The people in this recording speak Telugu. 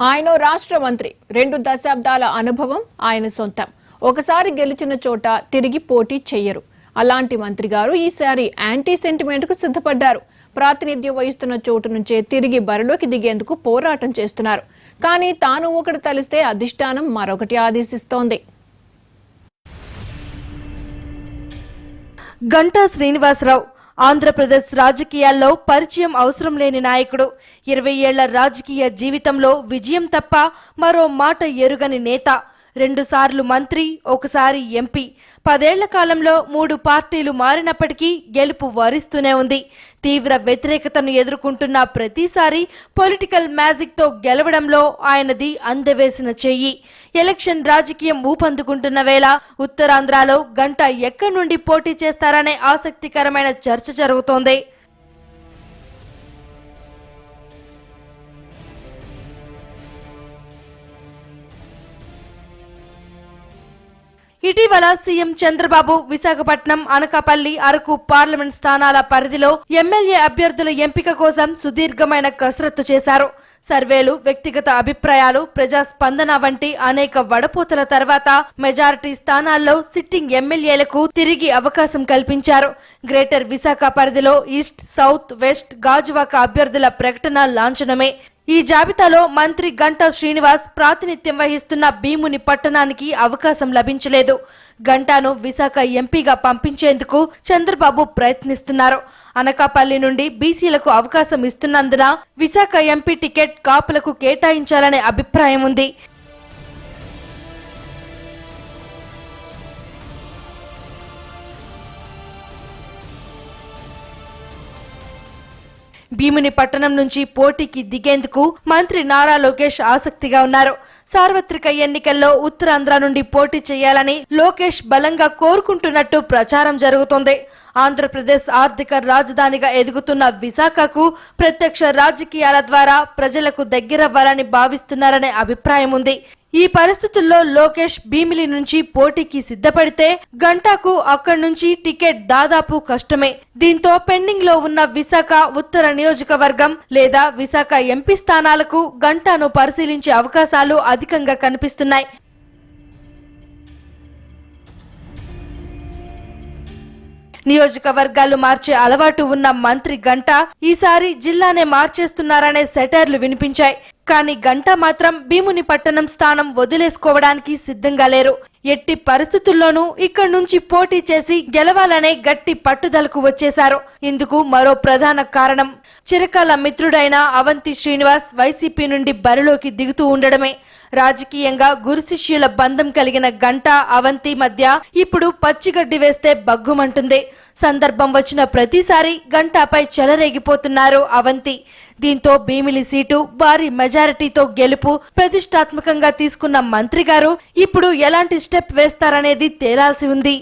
ఆయన రాష్ట్ర మంత్రి రెండు దశాబ్దాల అనుభవం ఆయన సొంతం. ఒకసారి గెలిచిన చోట తిరిగి పోటీ చెయ్యరు. అలాంటి మంత్రి గారు ఈసారి యాంటీ సెంటిమెంట్కు సిద్ధపడ్డారు. ప్రాతినిధ్యం వహిస్తున్న చోటు నుంచే తిరిగి బరిలోకి దిగేందుకు పోరాటం చేస్తున్నారు. కానీ తాను ఒకటి తలిస్తే అధిష్టానం మరొకటి ఆదేశిస్తోంది. గంటా శ్రీనివాసరావు ఆంధ్రప్రదేశ్ రాజకీయాల్లో పరిచయం అవసరం లేని నాయకుడు. ఇరవై ఏళ్ళ రాజకీయ జీవితంలో విజయం తప్ప మరో మాట ఎరుగని నేత. రెండుసార్లు మంత్రి ఒకసారి ఎంపీ. పదేళ్ళ కాలంలో మూడు పార్టీలు మారినప్పటికీ గెలుపు వరిస్తూనే ఉంది. తీవ్ర వ్యతిరేకతను ఎదుర్కొంటున్న ప్రతిసారి పొలిటికల్ మ్యాజిక్తో గెలవడంలో ఆయనది అందవేసిన చెయ్యి ఎలక్షన్ రాజకీయం ఊపందుకుంటున్న వేళ ఉత్తరాంధ్రలో గంట ఎక్కడి నుండి పోటీ చేస్తారనే ఆసక్తికరమైన చర్చ జరుగుతోంది. ఇటీవల సీఎం చంద్రబాబు విశాఖపట్నం అనకాపల్లి అరకు పార్లమెంట్ స్థానాల పరిధిలో ఎమ్మెల్యే అభ్యర్థుల ఎంపిక కోసం సుదీర్ఘమైన కసరత్తు చేశారు. సర్వేలు వ్యక్తిగత అభిప్రాయాలు ప్రజా స్పందన వంటి అనేక వడపోతల తర్వాత మెజారిటీ స్థానాల్లో సిట్టింగ్ ఎమ్మెల్యేలకు తిరిగి అవకాశం కల్పించారు. గ్రేటర్ విశాఖ పరిధిలో ఈస్ట్ సౌత్ వెస్ట్ గాజువాక అభ్యర్థుల ప్రకటన లాంఛనమే. ఈ జాబితాలో మంత్రి గంటా శ్రీనివాస్ ప్రాతినిధ్యం వహిస్తున్న భీముని పట్టణానికి అవకాశం లభించలేదు. గంటాను విశాఖ ఎంపీగా పంపించేందుకు చంద్రబాబు ప్రయత్నిస్తున్నారు. అనకాపల్లి నుండి బీసీలకు అవకాశం ఇస్తున్నందున విశాఖ ఎంపీ టికెట్ కాపులకు కేటాయించాలనే అభిప్రాయం ఉంది. భీముని పట్టణం నుంచి పోటీకి దిగేందుకు మంత్రి నారా లోకేష్ ఆసక్తిగా ఉన్నారు. సార్వత్రిక ఎన్నికల్లో ఉత్తరాంధ్ర నుండి పోటీ చేయాలని లోకేష్ బలంగా కోరుకుంటున్నట్టు ప్రచారం జరుగుతోంది. ఆంధ్రప్రదేశ్ ఆర్థిక రాజధానిగా ఎదుగుతున్న విశాఖకు ప్రత్యక్ష రాజకీయాల ద్వారా ప్రజలకు దగ్గరవ్వాలని భావిస్తున్నారనే అభిప్రాయం ఉంది. ఈ పరిస్థితుల్లో లోకేష్ భీమిలి నుంచి పోటీకి సిద్ధపడితే గంటాకు అక్కడి నుంచి టికెట్ దాదాపు కష్టమే. దీంతో పెండింగ్లో ఉన్న విశాఖ ఉత్తర నియోజకవర్గం లేదా విశాఖ ఎంపీ స్థానాలకు గంటాను పరిశీలించే అవకాశాలు అధికంగా కనిపిస్తున్నాయి. నియోజకవర్గాలు మార్చే అలవాటు ఉన్న మంత్రి గంట ఈసారి జిల్లానే మార్చేస్తున్నారనే సెటైర్లు వినిపించాయి. కానీ గంట మాత్రం భీముని పట్టణం స్థానం వదిలేసుకోవడానికి సిద్ధంగా లేరు. ఎట్టి పరిస్థితుల్లోనూ ఇక్కడి నుంచి పోటీ చేసి గెలవాలనే గట్టి పట్టుదలకు వచ్చేశారు. ఇందుకు మరో ప్రధాన కారణం చిరకాల మిత్రుడైన అవంతి శ్రీనివాస్ వైసీపీ నుండి బరిలోకి దిగుతూ ఉండడమే. రాజకీయంగా గురు శిష్యుల బంధం కలిగిన గంట అవంతి మధ్య ఇప్పుడు పచ్చిగడ్డి వేస్తే బగ్గుమంటుంది సందర్భం వచ్చిన ప్రతిసారి గంటాపై చెలరేగిపోతున్నారు అవంతి. దీంతో భీమిలి సీటు భారీ మెజారిటీతో గెలుపు ప్రతిష్టాత్మకంగా తీసుకున్న మంత్రి గారు ఇప్పుడు ఎలాంటి స్టెప్ వేస్తారనేది తేలాల్సి ఉంది.